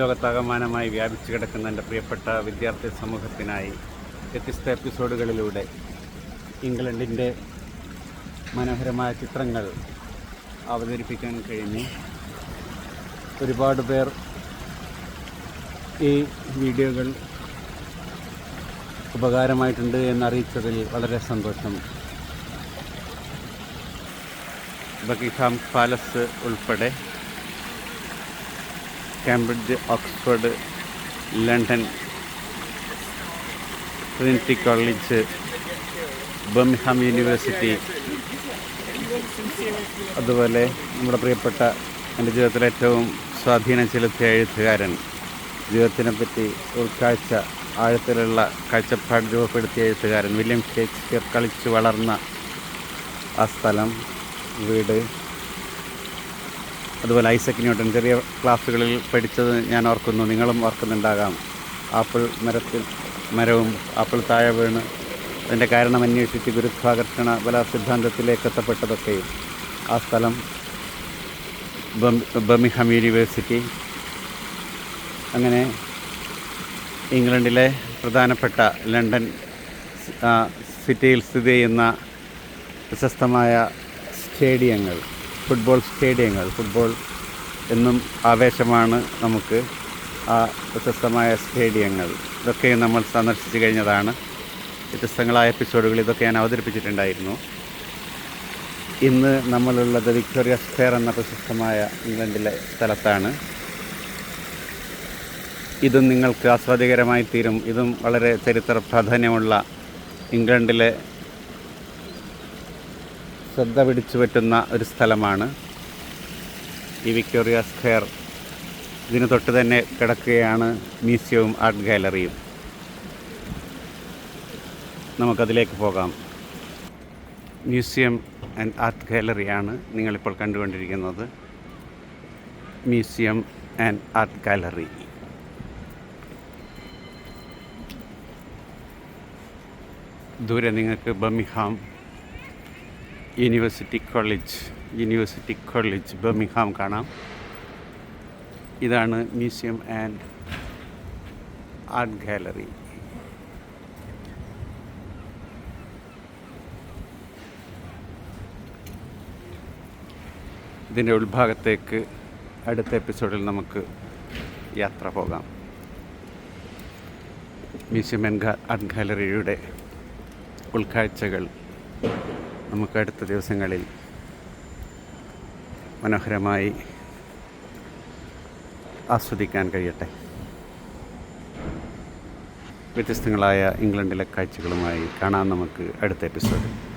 ലോകത്താകമാനമായി വ്യാപിച്ചു കിടക്കുന്ന എന്റെ പ്രിയപ്പെട്ട വിദ്യാർത്ഥി സമൂഹത്തിനായി വ്യത്യസ്ത എപ്പിസോഡുകളിലൂടെ ഇംഗ്ലണ്ടിന്റെ മനോഹരമായ ചിത്രങ്ങൾ അവതരിപ്പിക്കാൻ കഴിഞ്ഞു. ഒരുപാട് പേർ ഈ വീഡിയോകൾ ഉപകാരമായിട്ടുണ്ട് എന്നറിയിച്ചതിൽ വളരെ സന്തോഷം. ബക്കിംഗ്ഹാം പാലസ് ഉൾപ്പെടെ Cambridge Oxford London Trinity college Birmingham university അതുപോലെ നമ്മുടെ പ്രിയപ്പെട്ട എന്റെ ജീവിതത്തിൽ ഏറ്റവും സ്വാധീനം ചെലുത്തിയ എഴുത്തുകാരൻ ജീവിതത്തിനെ പറ്റി ഉൾക്കാഴ്ച ആഴത്തിലുള്ള കാഴ്ചപ്പാട് രൂപപ്പെടുത്തിയ എഴുത്തുകാരൻ വില്യം ഷേക്സ്പിയർ കളിച്ചു വളർന്ന ആ സ്ഥലം വീട് അതുപോലെ ഐസക് ന്യൂട്ടൺ ചെറിയ ക്ലാസ്സുകളിൽ പഠിച്ചത് ഞാൻ ഓർക്കുന്നു. നിങ്ങളും ഓർക്കുന്നുണ്ടാകാം. ആപ്പിൾ മരത്തിൽ മരവും ആപ്പിൾ താഴെ വീണ്. അതിന്റെ കാരണം അന്വേഷിച്ച് ഗുരുത്വാകർഷണ ബല സിദ്ധാന്തത്തിലേക്ക് എത്തപ്പെട്ടതൊക്കെയും ആ സ്ഥലം ബമിഹം യൂണിവേഴ്സിറ്റി. അങ്ങനെ ഇംഗ്ലണ്ടിലെ പ്രധാനപ്പെട്ട ലണ്ടൻ സിറ്റിയിൽ സ്ഥിതി ചെയ്യുന്ന പ്രശസ്തമായ സ്റ്റേഡിയങ്ങൾ ഫുട്ബോൾ സ്റ്റേഡിയങ്ങൾ ഫുട്ബോൾ എന്നും ആവേശമാണ് നമുക്ക്. ആ പ്രശസ്തമായ സ്റ്റേഡിയങ്ങൾ ഇതൊക്കെയും നമ്മൾ സന്ദർശിച്ചു കഴിഞ്ഞതാണ്. വ്യത്യസ്തങ്ങളായ എപ്പിസോഡുകൾ ഇതൊക്കെ ഞാൻ അവതരിപ്പിച്ചിട്ടുണ്ടായിരുന്നു. ഇന്ന് നമ്മളുള്ളത് വിക്ടോറിയ സ്ക്വയർ എന്ന പ്രശസ്തമായ ഇംഗ്ലണ്ടിലെ സ്ഥലത്താണ്. ഇതും നിങ്ങൾക്ക് ആസ്വാദ്യകരമായി തീരും. ഇതും വളരെ ചരിത്ര പ്രാധാന്യമുള്ള ഇംഗ്ലണ്ടിലെ ശ്രദ്ധ പിടിച്ചു പറ്റുന്ന ഒരു സ്ഥലമാണ് ഈ വിക്ടോറിയ സ്ക്വയർ. ഇതിന് തൊട്ട് തന്നെ കിടക്കുകയാണ് മ്യൂസിയവും ആർട്ട് ഗാലറിയും. നമുക്കതിലേക്ക് പോകാം. മ്യൂസിയം ആൻഡ് ആർട്ട് ഗാലറിയാണ് നിങ്ങളിപ്പോൾ കണ്ടുകൊണ്ടിരിക്കുന്നത്. Museum and art gallery. ദൂരെ നിങ്ങൾക്ക് Birmingham university college university college Birmingham കാണാം. ഇതാണ് മ്യൂസിയം ആൻഡ് ആർട്ട് ഗാലറി ഇതിന്റെ ഉൾഭാഗത്തേക്ക് അടുത്ത എപ്പിസോഡിൽ നമുക്ക് യാത്ര പോകാം. മ്യൂസിയം ആൻഡ് ആർട്ട് ഗാലറിയുടെ ഉൾക്കാഴ്ചകൾ നമുക്ക് അടുത്ത ദിവസങ്ങളിൽ മനോഹരമായി ആസ്വദിക്കാൻ കഴിയട്ടെ. വ്യത്യസ്തങ്ങളായ ഇംഗ്ലണ്ടിലെ കാഴ്ചകളുമായി കാണാം നമുക്ക് അടുത്ത എപ്പിസോഡിൽ